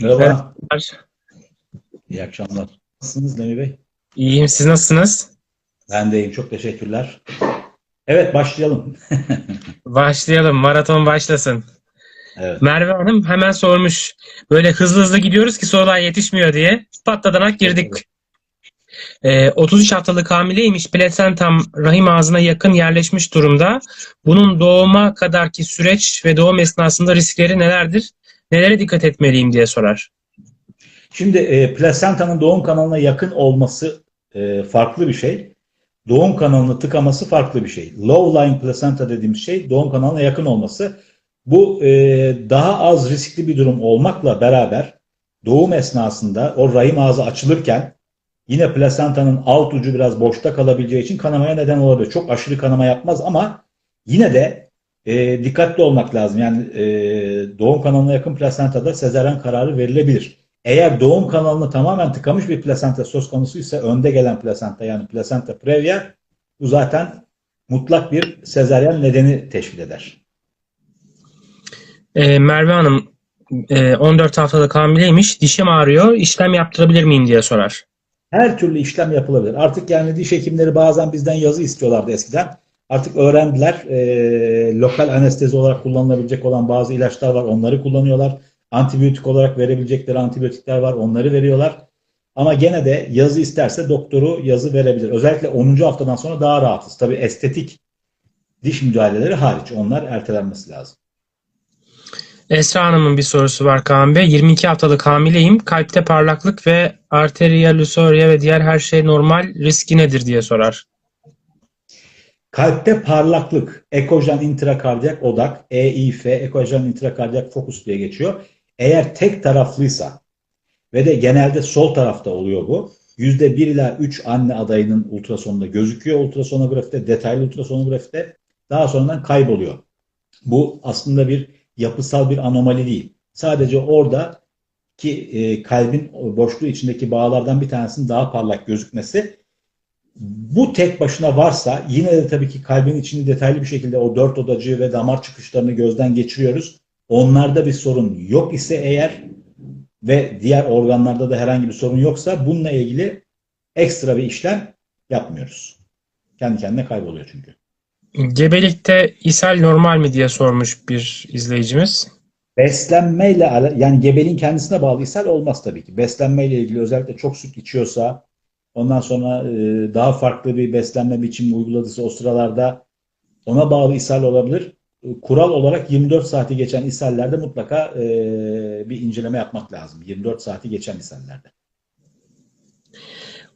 Merhaba. Merhabalar. İyi akşamlar. Nasılsınız Nemi Bey? İyiyim. Siz nasılsınız? Ben de iyiyim. Çok teşekkürler. Evet başlayalım. Başlayalım. Maraton başlasın. Evet. Merve Hanım hemen sormuş. Böyle hızlı hızlı gidiyoruz ki sorular yetişmiyor diye. Patladanak girdik. Ee, 33 haftalık hamileymiş. Plasentam rahim ağzına yakın yerleşmiş durumda. Bunun doğuma kadarki süreç ve doğum esnasında riskleri nelerdir? Nelere dikkat etmeliyim diye sorar. Şimdi e, plasentanın doğum kanalına yakın olması e, farklı bir şey. Doğum kanalını tıkaması farklı bir şey. Low lying placenta dediğimiz şey doğum kanalına yakın olması. Bu e, daha az riskli bir durum olmakla beraber doğum esnasında o rahim ağzı açılırken yine plasentanın alt ucu biraz boşta kalabileceği için kanamaya neden olabilir. Çok aşırı kanama yapmaz ama yine de e, dikkatli olmak lazım. Yani e, doğum kanalına yakın plasentada sezaryen kararı verilebilir. Eğer doğum kanalını tamamen tıkamış bir plasenta söz konusu ise önde gelen plasenta yani plasenta previa bu zaten mutlak bir sezaryen nedeni teşkil eder. Ee, Merve Hanım e, 14 haftalık hamileymiş. Dişim ağrıyor. İşlem yaptırabilir miyim diye sorar. Her türlü işlem yapılabilir. Artık yani diş hekimleri bazen bizden yazı istiyorlardı eskiden. Artık öğrendiler. E, lokal anestezi olarak kullanılabilecek olan bazı ilaçlar var. Onları kullanıyorlar. Antibiyotik olarak verebilecekleri antibiyotikler var. Onları veriyorlar. Ama gene de yazı isterse doktoru yazı verebilir. Özellikle 10. haftadan sonra daha rahatız. Tabii estetik diş müdahaleleri hariç. Onlar ertelenmesi lazım. Esra Hanım'ın bir sorusu var Kaan Bey. 22 haftalık hamileyim. Kalpte parlaklık ve arteriyalüsorya ve diğer her şey normal. Riski nedir diye sorar. Kalpte parlaklık, ekojen intrakardiyak odak, EIF, ekojen intrakardiyak fokus diye geçiyor. Eğer tek taraflıysa ve de genelde sol tarafta oluyor bu. %1 ila 3 anne adayının ultrasonunda gözüküyor ultrasonografide, detaylı ultrasonografide. Daha sonradan kayboluyor. Bu aslında bir yapısal bir anomali değil. Sadece orada ki e, kalbin boşluğu içindeki bağlardan bir tanesinin daha parlak gözükmesi bu tek başına varsa yine de tabii ki kalbin içini detaylı bir şekilde o dört odacığı ve damar çıkışlarını gözden geçiriyoruz. Onlarda bir sorun yok ise eğer ve diğer organlarda da herhangi bir sorun yoksa bununla ilgili ekstra bir işlem yapmıyoruz. Kendi kendine kayboluyor çünkü. Gebelikte ishal normal mi diye sormuş bir izleyicimiz. Beslenmeyle yani gebeliğin kendisine bağlı ishal olmaz tabii ki. Beslenmeyle ilgili özellikle çok süt içiyorsa ondan sonra e, daha farklı bir beslenme biçimi uyguladıysa o sıralarda ona bağlı ishal olabilir. Kural olarak 24 saati geçen ishallerde mutlaka e, bir inceleme yapmak lazım. 24 saati geçen ishallerde.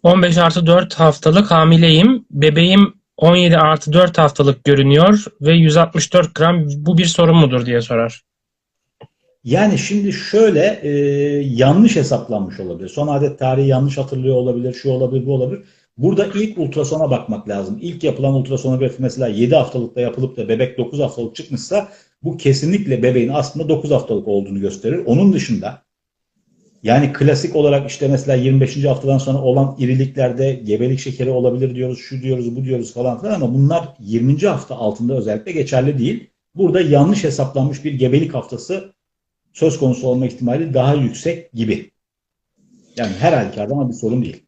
15 artı 4 haftalık hamileyim. Bebeğim 17 artı 4 haftalık görünüyor ve 164 gram bu bir sorun mudur diye sorar. Yani şimdi şöyle e, yanlış hesaplanmış olabilir. Son adet tarihi yanlış hatırlıyor olabilir, şu olabilir, bu olabilir. Burada ilk ultrasona bakmak lazım. İlk yapılan ultrasonografi mesela 7 haftalıkta yapılıp da bebek 9 haftalık çıkmışsa bu kesinlikle bebeğin aslında 9 haftalık olduğunu gösterir. Onun dışında yani klasik olarak işte mesela 25. haftadan sonra olan iriliklerde gebelik şekeri olabilir diyoruz, şu diyoruz, bu diyoruz falan filan ama bunlar 20. hafta altında özellikle geçerli değil. Burada yanlış hesaplanmış bir gebelik haftası söz konusu olma ihtimali daha yüksek gibi. Yani her halükarda ama bir sorun değil.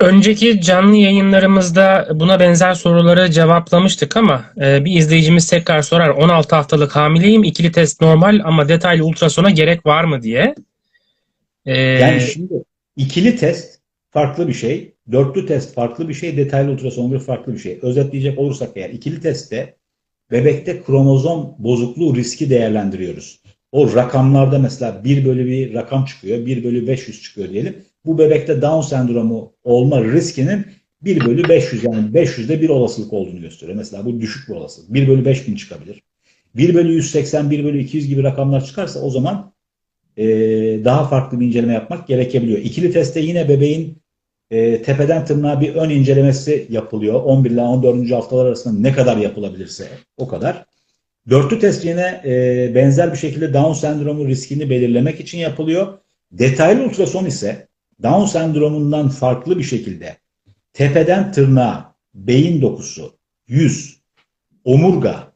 Önceki canlı yayınlarımızda buna benzer soruları cevaplamıştık ama e, bir izleyicimiz tekrar sorar. 16 haftalık hamileyim, ikili test normal ama detaylı ultrasona gerek var mı diye. E, Yani şimdi ikili test farklı bir şey, dörtlü test farklı bir şey, detaylı ultrasonografi farklı bir şey. Özetleyecek olursak eğer ikili testte bebekte kromozom bozukluğu riski değerlendiriyoruz. O rakamlarda mesela 1 bölü bir rakam çıkıyor, 1 bölü 500 çıkıyor diyelim. Bu bebekte Down sendromu olma riskinin 1 bölü 500 yani 500'de bir olasılık olduğunu gösteriyor. Mesela bu düşük bir olasılık. 1 bölü 5000 çıkabilir. 1 bölü 180, 1 bölü 200 gibi rakamlar çıkarsa o zaman e, daha farklı bir inceleme yapmak gerekebiliyor. İkili testte yine bebeğin e, tepeden tırnağa bir ön incelemesi yapılıyor. 11 ile 14. haftalar arasında ne kadar yapılabilirse o kadar. Dörtlü test yine e, benzer bir şekilde Down sendromu riskini belirlemek için yapılıyor. Detaylı ultrason ise Down sendromundan farklı bir şekilde tepeden tırnağa, beyin dokusu, yüz, omurga,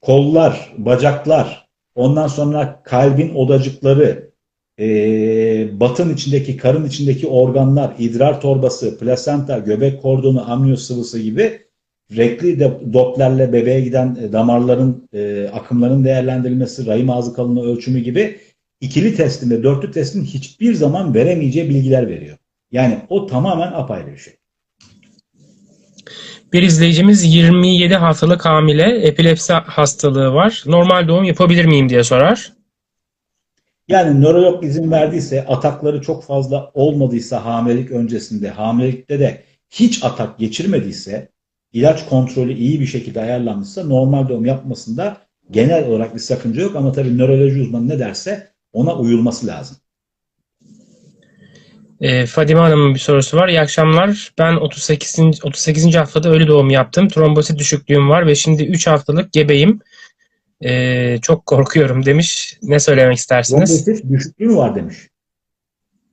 kollar, bacaklar, ondan sonra kalbin odacıkları, e, batın içindeki, karın içindeki organlar, idrar torbası, plasenta, göbek kordonu, amniyoz sıvısı gibi renkli doplerle bebeğe giden e, damarların e, akımların değerlendirilmesi, rahim ağzı kalınlığı ölçümü gibi ikili testin ve dörtlü testin hiçbir zaman veremeyeceği bilgiler veriyor. Yani o tamamen apayrı bir şey. Bir izleyicimiz 27 haftalık hamile, epilepsi hastalığı var. Normal doğum yapabilir miyim diye sorar. Yani nörolog izin verdiyse, atakları çok fazla olmadıysa hamilelik öncesinde, hamilelikte de hiç atak geçirmediyse, ilaç kontrolü iyi bir şekilde ayarlanmışsa normal doğum yapmasında genel olarak bir sakınca yok ama tabii nöroloji uzmanı ne derse ona uyulması lazım. E, Fadime Hanım'ın bir sorusu var. İyi akşamlar. Ben 38. 38. haftada ölü doğum yaptım. Trombosit düşüklüğüm var ve şimdi 3 haftalık gebeyim. E, çok korkuyorum demiş. Ne söylemek istersiniz? Trombosit düşüklüğü mü var demiş.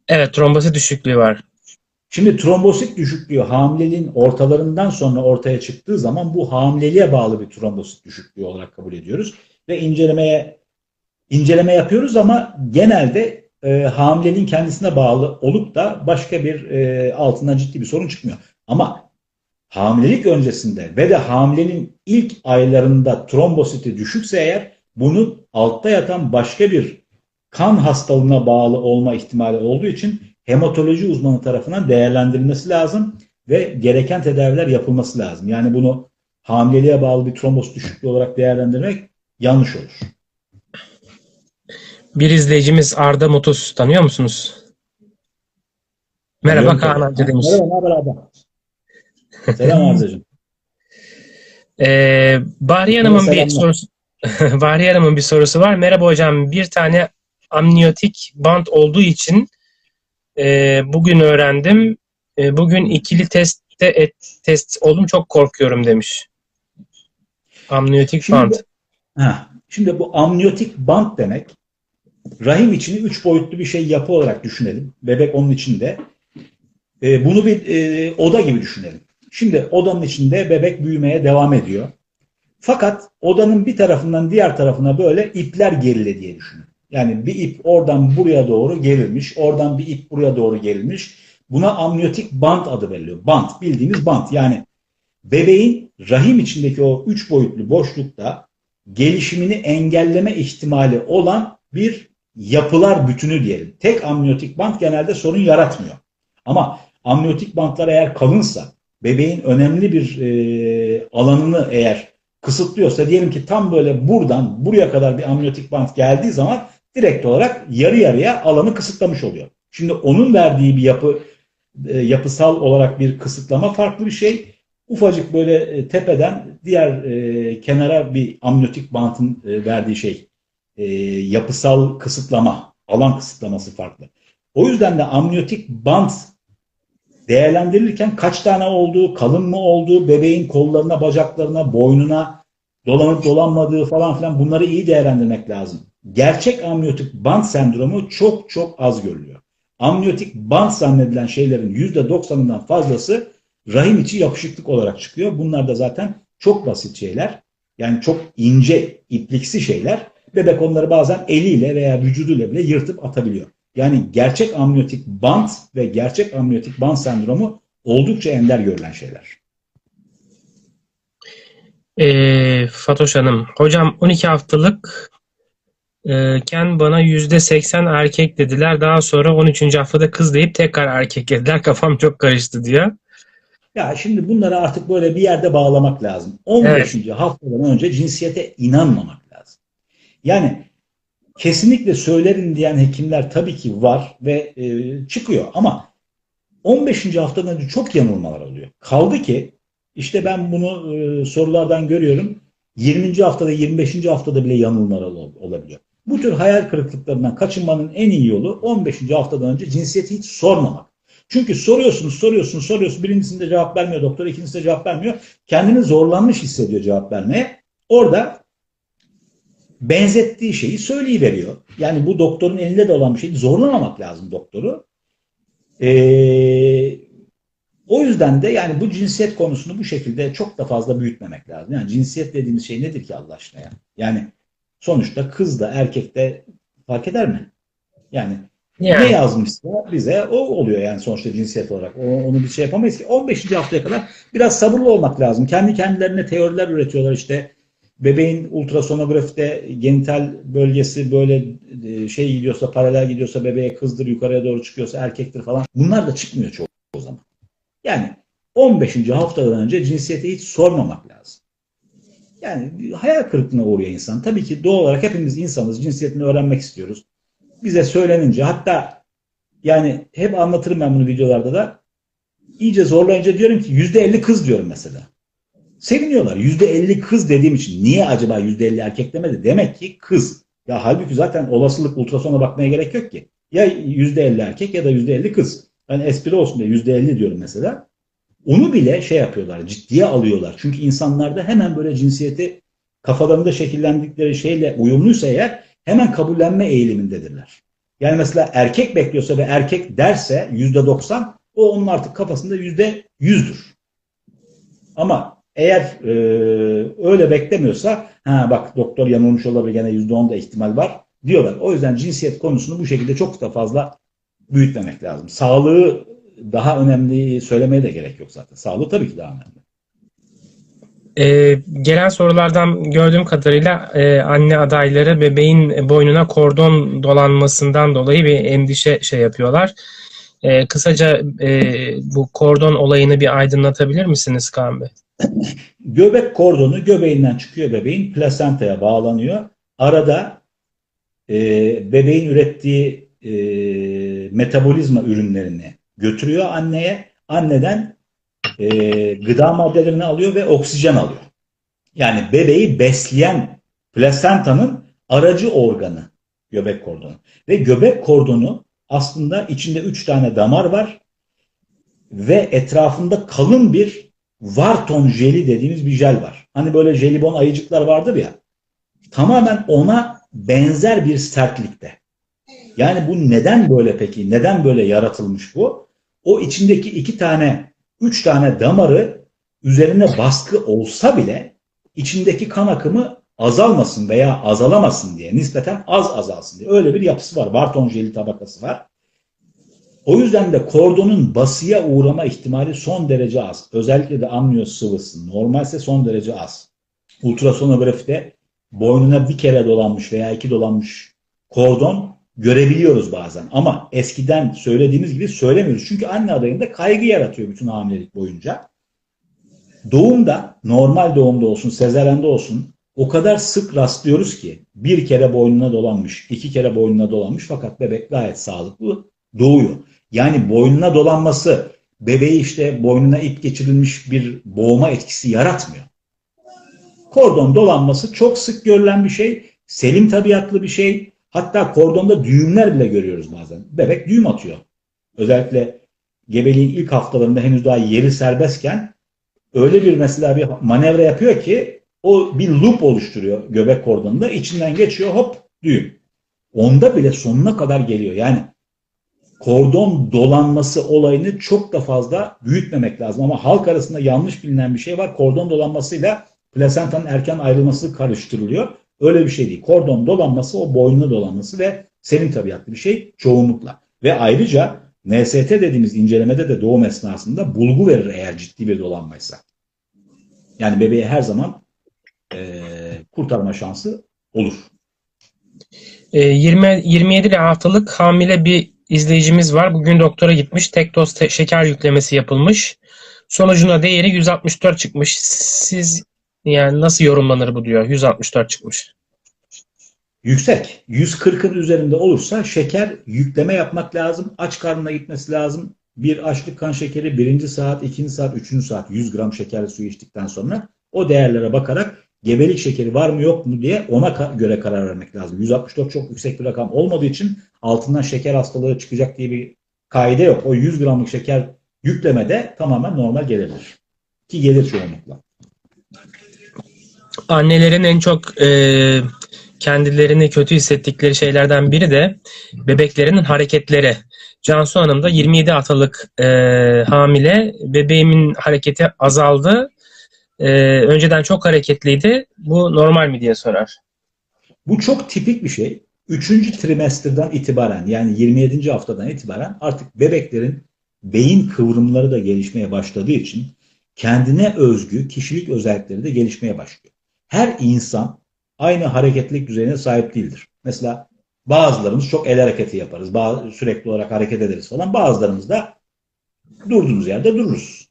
Evet, trombosit düşüklüğü var. Şimdi trombosit düşüklüğü hamileliğin ortalarından sonra ortaya çıktığı zaman bu hamileliğe bağlı bir trombosit düşüklüğü olarak kabul ediyoruz ve incelemeye inceleme yapıyoruz ama genelde e, hamileliğin kendisine bağlı olup da başka bir e, altından ciddi bir sorun çıkmıyor. Ama hamilelik öncesinde ve de hamilenin ilk aylarında trombositi düşükse eğer bunun altta yatan başka bir kan hastalığına bağlı olma ihtimali olduğu için hematoloji uzmanı tarafından değerlendirilmesi lazım ve gereken tedaviler yapılması lazım. Yani bunu hamileliğe bağlı bir trombos düşüklüğü olarak değerlendirmek yanlış olur. Bir izleyicimiz Arda Mutus. Tanıyor musunuz? Merhaba Tanıyorum Kaan amca demiş. Merhaba, merhaba Arda. Selam Arda'cığım. Ee, Bahriye Hanım'ın bir sorusu Bahriye Hanım'ın bir sorusu var. Merhaba hocam. Bir tane amniyotik bant olduğu için e, bugün öğrendim. E, bugün ikili testte et, test oldum çok korkuyorum demiş. Amniyotik şimdi, bant. Ha, şimdi bu amniyotik bant demek rahim içini üç boyutlu bir şey yapı olarak düşünelim. Bebek onun içinde. E, bunu bir e, oda gibi düşünelim. Şimdi odanın içinde bebek büyümeye devam ediyor. Fakat odanın bir tarafından diğer tarafına böyle ipler gerile diye düşünün. Yani bir ip oradan buraya doğru gerilmiş, oradan bir ip buraya doğru gerilmiş. Buna amniyotik bant adı veriliyor. Bant, bildiğimiz bant. Yani bebeğin rahim içindeki o üç boyutlu boşlukta gelişimini engelleme ihtimali olan bir yapılar bütünü diyelim. Tek amniyotik bant genelde sorun yaratmıyor. Ama amniyotik bantlar eğer kalınsa, bebeğin önemli bir e, alanını eğer kısıtlıyorsa diyelim ki tam böyle buradan buraya kadar bir amniyotik bant geldiği zaman direkt olarak yarı yarıya alanı kısıtlamış oluyor. Şimdi onun verdiği bir yapı e, yapısal olarak bir kısıtlama farklı bir şey. Ufacık böyle e, tepeden diğer e, kenara bir amniyotik bantın verdiği şey yapısal kısıtlama, alan kısıtlaması farklı. O yüzden de amniyotik bant değerlendirilirken kaç tane olduğu, kalın mı olduğu, bebeğin kollarına, bacaklarına, boynuna dolanıp dolanmadığı falan filan bunları iyi değerlendirmek lazım. Gerçek amniyotik bant sendromu çok çok az görülüyor. Amniyotik bant zannedilen şeylerin %90'ından fazlası rahim içi yapışıklık olarak çıkıyor. Bunlar da zaten çok basit şeyler. Yani çok ince, ipliksi şeyler. Bebek onları bazen eliyle veya vücuduyla bile yırtıp atabiliyor. Yani gerçek amniyotik bant ve gerçek amniyotik bant sendromu oldukça ender görülen şeyler. E, Fatoş Hanım, hocam 12 haftalık ken bana %80 erkek dediler. Daha sonra 13. haftada kız deyip tekrar erkek dediler. Kafam çok karıştı diyor. Ya şimdi bunları artık böyle bir yerde bağlamak lazım. 15. Evet. haftadan önce cinsiyete inanmamak lazım. Yani kesinlikle söylerin diyen hekimler tabii ki var ve e, çıkıyor ama 15. haftadan önce çok yanılmalar oluyor. Kaldı ki işte ben bunu e, sorulardan görüyorum. 20. haftada 25. haftada bile yanılmalar olabiliyor. Bu tür hayal kırıklıklarından kaçınmanın en iyi yolu 15. haftadan önce cinsiyeti hiç sormamak. Çünkü soruyorsunuz, soruyorsunuz, soruyorsunuz. Birincisinde cevap vermiyor doktor, ikincisinde cevap vermiyor. Kendini zorlanmış hissediyor cevap vermeye. Orada benzettiği şeyi söyleyiveriyor. Yani bu doktorun elinde de olan bir şey. Zorlamamak lazım doktoru. Ee, o yüzden de yani bu cinsiyet konusunu bu şekilde çok da fazla büyütmemek lazım. Yani cinsiyet dediğimiz şey nedir ki Allah aşkına ya? Yani sonuçta kız da erkek de fark eder mi? Yani Ne Yani yazmışsa bize o oluyor yani sonuçta cinsiyet olarak. O, onu bir şey yapamayız ki. 15. haftaya kadar biraz sabırlı olmak lazım. Kendi kendilerine teoriler üretiyorlar işte. Bebeğin ultrasonografide genital bölgesi böyle e, şey gidiyorsa, paralel gidiyorsa bebeğe kızdır, yukarıya doğru çıkıyorsa erkektir falan. Bunlar da çıkmıyor çoğu o zaman. Yani 15. haftadan önce cinsiyeti hiç sormamak lazım. Yani hayal kırıklığına uğruyor insan. Tabii ki doğal olarak hepimiz insanız. Cinsiyetini öğrenmek istiyoruz. Bize söylenince hatta yani hep anlatırım ben bunu videolarda da iyice zorlayınca diyorum ki %50 kız diyorum mesela. Seviniyorlar. %50 kız dediğim için niye acaba %50 erkek demedi? Demek ki kız. Ya halbuki zaten olasılık ultrasona bakmaya gerek yok ki. Ya %50 erkek ya da %50 kız. Ben espri olsun diye %50 diyorum mesela. Onu bile şey yapıyorlar, ciddiye alıyorlar. Çünkü insanlarda hemen böyle cinsiyeti kafalarında şekillendikleri şeyle uyumluysa eğer hemen kabullenme eğilimindedirler. Yani mesela erkek bekliyorsa ve erkek derse yüzde doksan o onun artık kafasında yüzde yüzdür. Ama eğer e, öyle beklemiyorsa ha bak doktor yanılmış olabilir gene yüzde on da ihtimal var diyorlar. O yüzden cinsiyet konusunu bu şekilde çok da fazla büyütmemek lazım. Sağlığı daha önemli söylemeye de gerek yok zaten. Sağlığı tabii ki daha önemli. e, gelen sorulardan gördüğüm kadarıyla e, anne adayları bebeğin boynuna kordon dolanmasından dolayı bir endişe şey yapıyorlar. E, kısaca e, bu kordon olayını bir aydınlatabilir misiniz Kaan Bey? Göbek kordonu göbeğinden çıkıyor bebeğin plasentaya bağlanıyor. Arada e, bebeğin ürettiği e, metabolizma ürünlerini götürüyor anneye. Anneden e, gıda maddelerini alıyor ve oksijen alıyor. Yani bebeği besleyen plasentanın aracı organı göbek kordonu. Ve göbek kordonu aslında içinde üç tane damar var ve etrafında kalın bir Varton jeli dediğimiz bir jel var. Hani böyle jelibon ayıcıklar vardır ya. Tamamen ona benzer bir sertlikte. Yani bu neden böyle peki? Neden böyle yaratılmış bu? O içindeki iki tane, üç tane damarı üzerine baskı olsa bile içindeki kan akımı azalmasın veya azalamasın diye, nispeten az azalsın diye. Öyle bir yapısı var. Barton jeli tabakası var. O yüzden de kordonun basıya uğrama ihtimali son derece az. Özellikle de amniyoz sıvısı normalse son derece az. Ultrasonografide boynuna bir kere dolanmış veya iki dolanmış kordon görebiliyoruz bazen. Ama eskiden söylediğimiz gibi söylemiyoruz. Çünkü anne adayında kaygı yaratıyor bütün hamilelik boyunca. Doğumda, normal doğumda olsun, sezaryende olsun o kadar sık rastlıyoruz ki bir kere boynuna dolanmış, iki kere boynuna dolanmış fakat bebek gayet sağlıklı doğuyor. Yani boynuna dolanması bebeği işte boynuna ip geçirilmiş bir boğma etkisi yaratmıyor. Kordon dolanması çok sık görülen bir şey. Selim tabiatlı bir şey. Hatta kordonda düğümler bile görüyoruz bazen. Bebek düğüm atıyor. Özellikle gebeliğin ilk haftalarında henüz daha yeri serbestken öyle bir mesela bir manevra yapıyor ki o bir loop oluşturuyor göbek kordonunda. içinden geçiyor hop düğüm. Onda bile sonuna kadar geliyor. Yani kordon dolanması olayını çok da fazla büyütmemek lazım. Ama halk arasında yanlış bilinen bir şey var. Kordon dolanmasıyla plasentanın erken ayrılması karıştırılıyor. Öyle bir şey değil. Kordon dolanması o boynuna dolanması ve senin tabiatlı bir şey çoğunlukla. Ve ayrıca NST dediğimiz incelemede de doğum esnasında bulgu verir eğer ciddi bir dolanmaysa. Yani bebeğe her zaman e, kurtarma şansı olur. E, 20 27 haftalık hamile bir izleyicimiz var. Bugün doktora gitmiş. Tek doz şeker yüklemesi yapılmış. Sonucuna değeri 164 çıkmış. Siz yani nasıl yorumlanır bu diyor. 164 çıkmış. Yüksek. 140'ın üzerinde olursa şeker yükleme yapmak lazım. Aç karnına gitmesi lazım. Bir açlık kan şekeri birinci saat, ikinci saat, üçüncü saat 100 gram şekerli suyu içtikten sonra o değerlere bakarak gebelik şekeri var mı yok mu diye ona göre karar vermek lazım. 164 çok yüksek bir rakam olmadığı için altından şeker hastalığı çıkacak diye bir kaide yok. O 100 gramlık şeker yüklemede tamamen normal gelebilir. Ki gelir çoğunlukla. Annelerin en çok e, kendilerini kötü hissettikleri şeylerden biri de bebeklerinin hareketleri. Cansu Hanım da 27 haftalık e, hamile. Bebeğimin hareketi azaldı. E, önceden çok hareketliydi. Bu normal mi diye sorar. Bu çok tipik bir şey. Üçüncü trimesterden itibaren yani 27. haftadan itibaren artık bebeklerin beyin kıvrımları da gelişmeye başladığı için kendine özgü kişilik özellikleri de gelişmeye başlıyor. Her insan aynı hareketlilik düzeyine sahip değildir. Mesela bazılarımız çok el hareketi yaparız. Bazı, sürekli olarak hareket ederiz falan. Bazılarımız da durduğumuz yerde dururuz.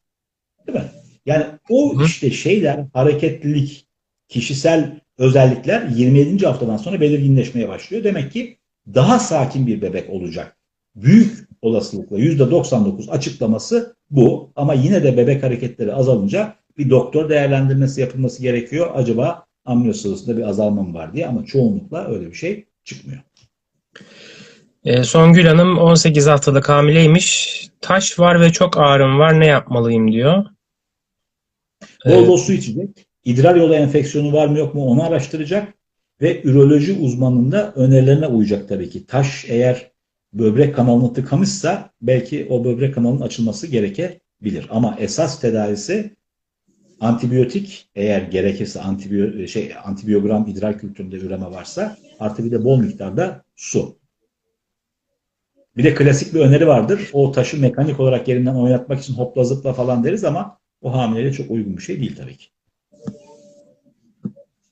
Değil mi? Yani o işte şeyler, hareketlilik, kişisel özellikler 27. haftadan sonra belirginleşmeye başlıyor. Demek ki daha sakin bir bebek olacak. Büyük olasılıkla %99 açıklaması bu. Ama yine de bebek hareketleri azalınca bir doktor değerlendirmesi yapılması gerekiyor. Acaba amniyo sıvısında bir azalma mı var diye ama çoğunlukla öyle bir şey çıkmıyor. E, Songül Hanım 18 haftalık hamileymiş. Taş var ve çok ağrım var. Ne yapmalıyım diyor. Bol bol su içecek. İdrar yolu enfeksiyonu var mı yok mu onu araştıracak. Ve üroloji uzmanında önerilerine uyacak tabii ki. Taş eğer böbrek kanalını tıkamışsa belki o böbrek kanalının açılması gerekebilir. Ama esas tedavisi antibiyotik eğer gerekirse antibiyo şey antibiyogram idrar kültüründe üreme varsa artı bir de bol miktarda su. Bir de klasik bir öneri vardır. O taşı mekanik olarak yerinden oynatmak için hopla zıpla falan deriz ama o hamileliğe çok uygun bir şey değil tabii ki.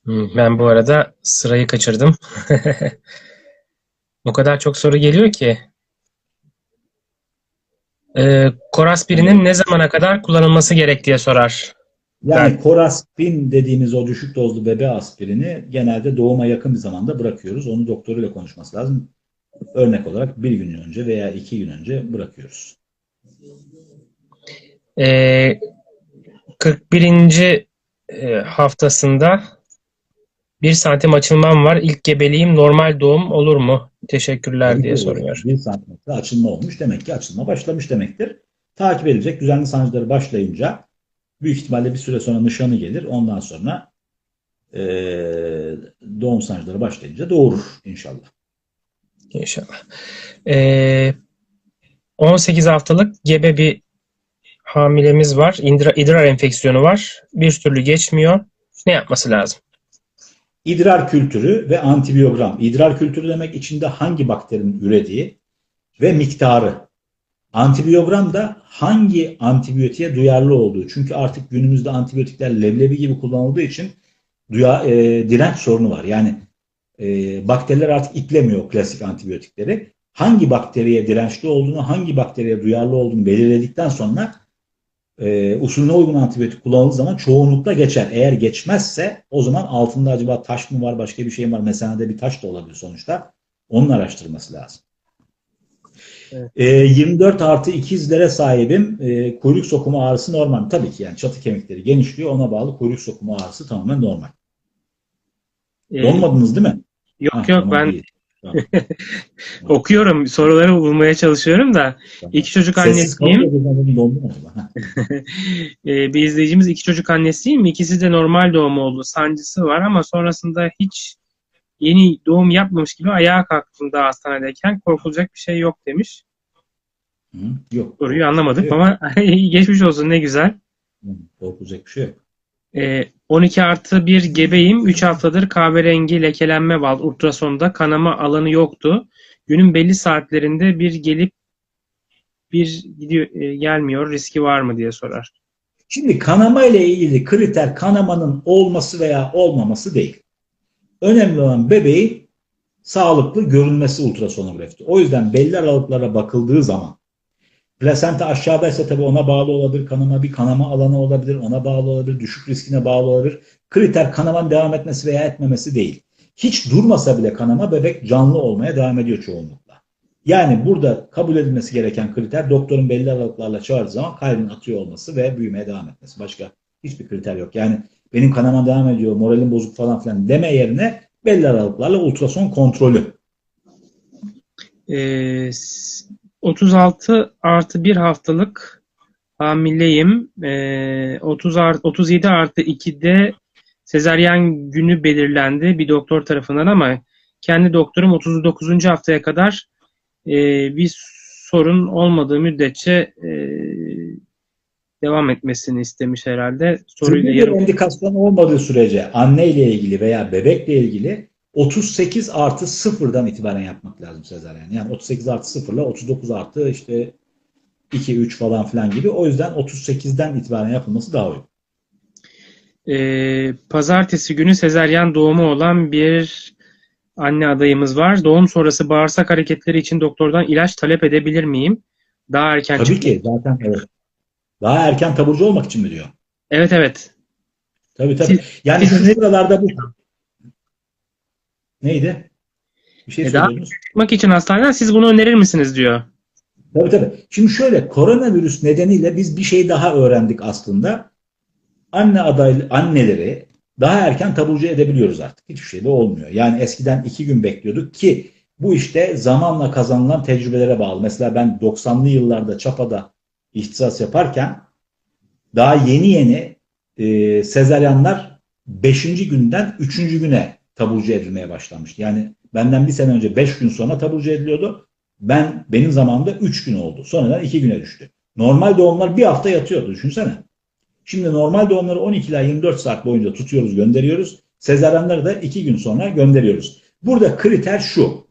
Ben bu arada sırayı kaçırdım. o kadar çok soru geliyor ki. Ee, Koraspirinin ne zamana kadar kullanılması gerek diye sorar. Yani Ben- koraspin dediğimiz o düşük dozlu bebe aspirini genelde doğuma yakın bir zamanda bırakıyoruz. Onu doktoruyla konuşması lazım. Örnek olarak bir gün önce veya iki gün önce bırakıyoruz. Ee, 41. e, haftasında 1 santim açılmam var. İlk gebeliğim normal doğum olur mu? Teşekkürler diye soruyor. Bir santimetre açılma olmuş. Demek ki açılma başlamış demektir. Takip edilecek düzenli sancıları başlayınca büyük ihtimalle bir süre sonra nişanı gelir. Ondan sonra eee, doğum sancıları başlayınca doğurur inşallah. İnşallah. Ee, 18 haftalık gebe bir hamilemiz var. İdrar, idrar enfeksiyonu var. Bir türlü geçmiyor. Ne yapması lazım? İdrar kültürü ve antibiyogram. İdrar kültürü demek içinde hangi bakterinin ürediği ve miktarı. Antibiyogram da hangi antibiyotiğe duyarlı olduğu. Çünkü artık günümüzde antibiyotikler leblebi gibi kullanıldığı için duya, e, direnç sorunu var. Yani e, bakteriler artık iplemiyor klasik antibiyotikleri. Hangi bakteriye dirençli olduğunu, hangi bakteriye duyarlı olduğunu belirledikten sonra e, usulüne uygun antibiyotik kullanıldığı zaman çoğunlukla geçer. Eğer geçmezse o zaman altında acaba taş mı var, başka bir şey mi var? Mesanede bir taş da olabilir sonuçta. Onun araştırması lazım. Evet. E, 24 artı ikizlere sahibim. E, kuyruk sokumu ağrısı normal. Tabii ki yani çatı kemikleri genişliyor. Ona bağlı kuyruk sokumu ağrısı tamamen normal. Ee, Donmadınız değil mi? yok Ha, yok tamam, ben iyi. Tamam. okuyorum. Soruları bulmaya çalışıyorum da. Tamam. İki çocuk annesiyim. Ee, bir izleyicimiz iki çocuk annesiyim. İkisi de normal doğum oldu. Sancısı var ama sonrasında hiç yeni doğum yapmamış gibi ayağa kalktım daha hastanedeyken. Korkulacak bir şey yok demiş. Hı, Yok. Soruyu anlamadık Yok. ama geçmiş olsun ne güzel. Hı, Korkulacak bir şey yok. Ee, 12 artı 1 gebeyim. 3 haftadır kahverengi lekelenme var. Ultrasonda kanama alanı yoktu. Günün belli saatlerinde bir gelip bir gidiyor e, gelmiyor. Riski var mı diye sorar. Şimdi kanama ile ilgili kriter kanamanın olması veya olmaması değil. Önemli olan bebeğin sağlıklı görünmesi ultrasonografide. O yüzden belli aralıklara bakıldığı zaman plasenta aşağıdaysa tabii ona bağlı olabilir. Kanama bir kanama alanı olabilir. Ona bağlı olabilir. Düşük riskine bağlı olabilir. Kriter kanamanın devam etmesi veya etmemesi değil. Hiç durmasa bile kanama bebek canlı olmaya devam ediyor çoğunlukla. Yani burada kabul edilmesi gereken kriter doktorun belli aralıklarla çağırdığı zaman kalbin atıyor olması ve büyümeye devam etmesi. Başka hiçbir kriter yok. Yani benim kanama devam ediyor, moralim bozuk falan filan deme yerine belli aralıklarla ultrason kontrolü. Ee, s- 36 artı 1 haftalık hamileyim. Ee, 30 art, 37 artı 2'de sezaryen günü belirlendi bir doktor tarafından ama kendi doktorum 39. haftaya kadar e, bir sorun olmadığı müddetçe e, devam etmesini istemiş herhalde. Soruyla yarım indikasyon olmadığı sürece anne ile ilgili veya bebekle ilgili 38 artı sıfırdan itibaren yapmak lazım sezaryen. Yani 38 artı sıfırla 39 artı işte 2, 3 falan filan gibi. O yüzden 38'den itibaren yapılması daha uygun. Ee, pazartesi günü sezaryen doğumu olan bir anne adayımız var. Doğum sonrası bağırsak hareketleri için doktordan ilaç talep edebilir miyim? Daha erken Tabii çık- ki zaten evet. Daha erken taburcu olmak için mi diyor? Evet evet. Tabii tabii. Yani şu sıralarda bu neydi? Bir şey E, söylüyorsunuz. Çıkmak için hastaneden siz bunu önerir misiniz diyor. Tabii tabii. Şimdi şöyle koronavirüs nedeniyle biz bir şey daha öğrendik aslında. Anne aday anneleri daha erken taburcu edebiliyoruz artık. Hiçbir şey de olmuyor. Yani eskiden iki gün bekliyorduk ki bu işte zamanla kazanılan tecrübelere bağlı. Mesela ben 90'lı yıllarda Çapa'da ihtisas yaparken daha yeni yeni e, sezaryenler 5. günden 3. güne taburcu edilmeye başlamıştı. Yani benden bir sene önce 5 gün sonra taburcu ediliyordu. Ben benim zamanımda 3 gün oldu. Sonradan 2 güne düştü. Normal doğumlar bir hafta yatıyordu düşünsene. Şimdi normal doğumları 12 ila 24 saat boyunca tutuyoruz, gönderiyoruz. Sezaryenleri de 2 gün sonra gönderiyoruz. Burada kriter şu.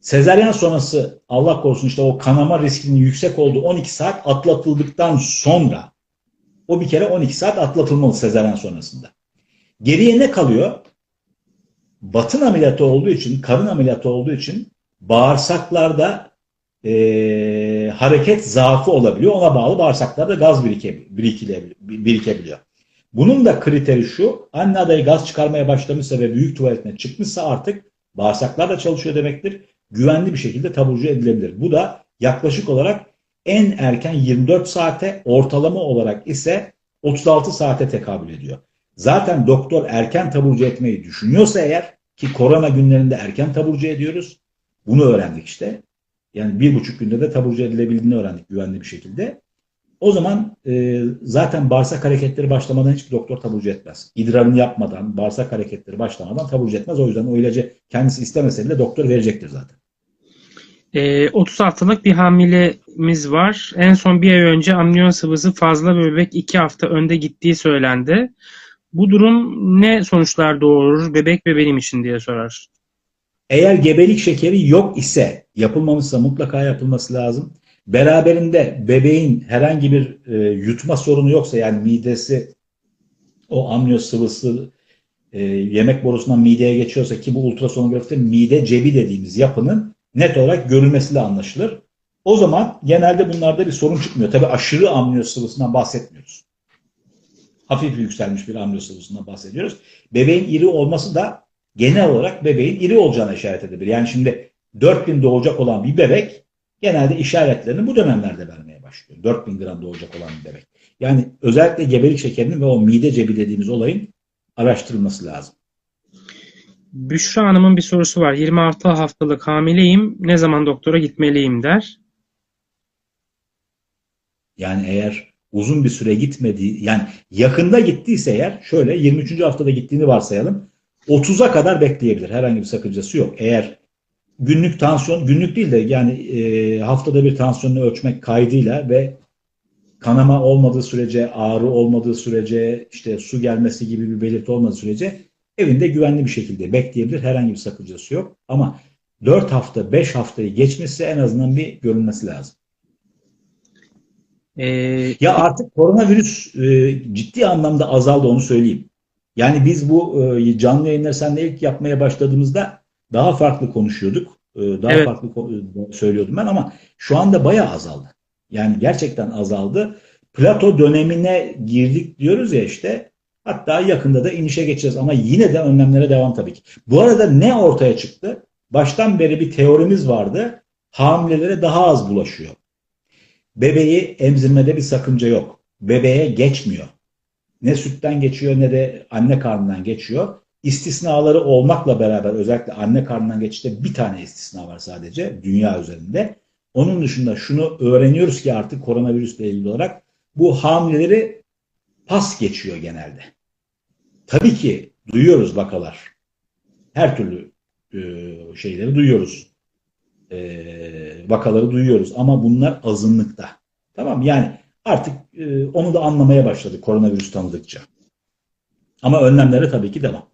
Sezaryen sonrası Allah korusun işte o kanama riskinin yüksek olduğu 12 saat atlatıldıktan sonra o bir kere 12 saat atlatılmalı sezaryen sonrasında. Geriye ne kalıyor? Batın ameliyatı olduğu için, karın ameliyatı olduğu için bağırsaklarda e, hareket zaafı olabiliyor. Ona bağlı bağırsaklarda gaz birikebiliyor. Bunun da kriteri şu, anne adayı gaz çıkarmaya başlamışsa ve büyük tuvaletine çıkmışsa artık bağırsaklar da çalışıyor demektir. Güvenli bir şekilde taburcu edilebilir. Bu da yaklaşık olarak en erken 24 saate, ortalama olarak ise 36 saate tekabül ediyor. Zaten doktor erken taburcu etmeyi düşünüyorsa eğer ki korona günlerinde erken taburcu ediyoruz. Bunu öğrendik işte. Yani bir buçuk günde de taburcu edilebildiğini öğrendik güvenli bir şekilde. O zaman e, zaten bağırsak hareketleri başlamadan hiçbir doktor taburcu etmez. İdrarını yapmadan, bağırsak hareketleri başlamadan taburcu etmez. O yüzden o ilacı kendisi istemese bile doktor verecektir zaten. Ee, 30 haftalık bir hamilemiz var. En son bir ay önce amniyon sıvısı fazla bebek 2 hafta önde gittiği söylendi. Bu durum ne sonuçlar doğurur bebek ve benim için diye sorar. Eğer gebelik şekeri yok ise yapılmamışsa mutlaka yapılması lazım. Beraberinde bebeğin herhangi bir e, yutma sorunu yoksa yani midesi o amniyo sıvısı e, yemek borusundan mideye geçiyorsa ki bu ultrasonografide mide cebi dediğimiz yapının net olarak görülmesiyle anlaşılır. O zaman genelde bunlarda bir sorun çıkmıyor. Tabii aşırı amniyo sıvısından bahsetmiyoruz. Hafif yükselmiş bir amniyo sıvısından bahsediyoruz. Bebeğin iri olması da genel olarak bebeğin iri olacağına işaret edebilir. Yani şimdi 4000 doğacak olan bir bebek genelde işaretlerini bu dönemlerde vermeye başlıyor. 4000 gram doğacak olan bir bebek. Yani özellikle gebelik şekerinin ve o mide cebi dediğimiz olayın araştırılması lazım. Büşra Hanım'ın bir sorusu var. 26 haftalık hamileyim. Ne zaman doktora gitmeliyim der. Yani eğer uzun bir süre gitmediği, yani yakında gittiyse eğer şöyle 23. haftada gittiğini varsayalım. 30'a kadar bekleyebilir. Herhangi bir sakıncası yok. Eğer günlük tansiyon, günlük değil de yani e, haftada bir tansiyonunu ölçmek kaydıyla ve kanama olmadığı sürece, ağrı olmadığı sürece, işte su gelmesi gibi bir belirti olmadığı sürece evinde güvenli bir şekilde bekleyebilir. Herhangi bir sakıncası yok. Ama 4 hafta, 5 haftayı geçmişse en azından bir görülmesi lazım. Ee, Ya artık koronavirüs e, ciddi anlamda azaldı onu söyleyeyim. Yani biz bu e, canlı yayınları seninle ilk yapmaya başladığımızda daha farklı konuşuyorduk. E, daha Evet. farklı e, söylüyordum ben ama şu anda bayağı azaldı. Yani gerçekten azaldı. Plato dönemine girdik diyoruz ya işte. Hatta yakında da inişe geçeceğiz ama yine de önlemlere devam tabii ki. Bu arada ne ortaya çıktı? Baştan beri bir teorimiz vardı. Hamilelere daha az bulaşıyor. Bebeği emzirmede bir sakınca yok. Bebeğe geçmiyor. Ne sütten geçiyor ne de anne karnından geçiyor. İstisnaları olmakla beraber özellikle anne karnından geçişte bir tane istisna var sadece dünya üzerinde. Onun dışında şunu öğreniyoruz ki artık koronavirüsle ilgili olarak bu hamileleri pas geçiyor genelde. Tabii ki duyuyoruz vakalar. Her türlü e, şeyleri duyuyoruz. E, vakaları duyuyoruz ama bunlar azınlıkta. Tamam yani artık e, onu da anlamaya başladık koronavirüs tanıdıkça. Ama önlemlere tabii ki devam.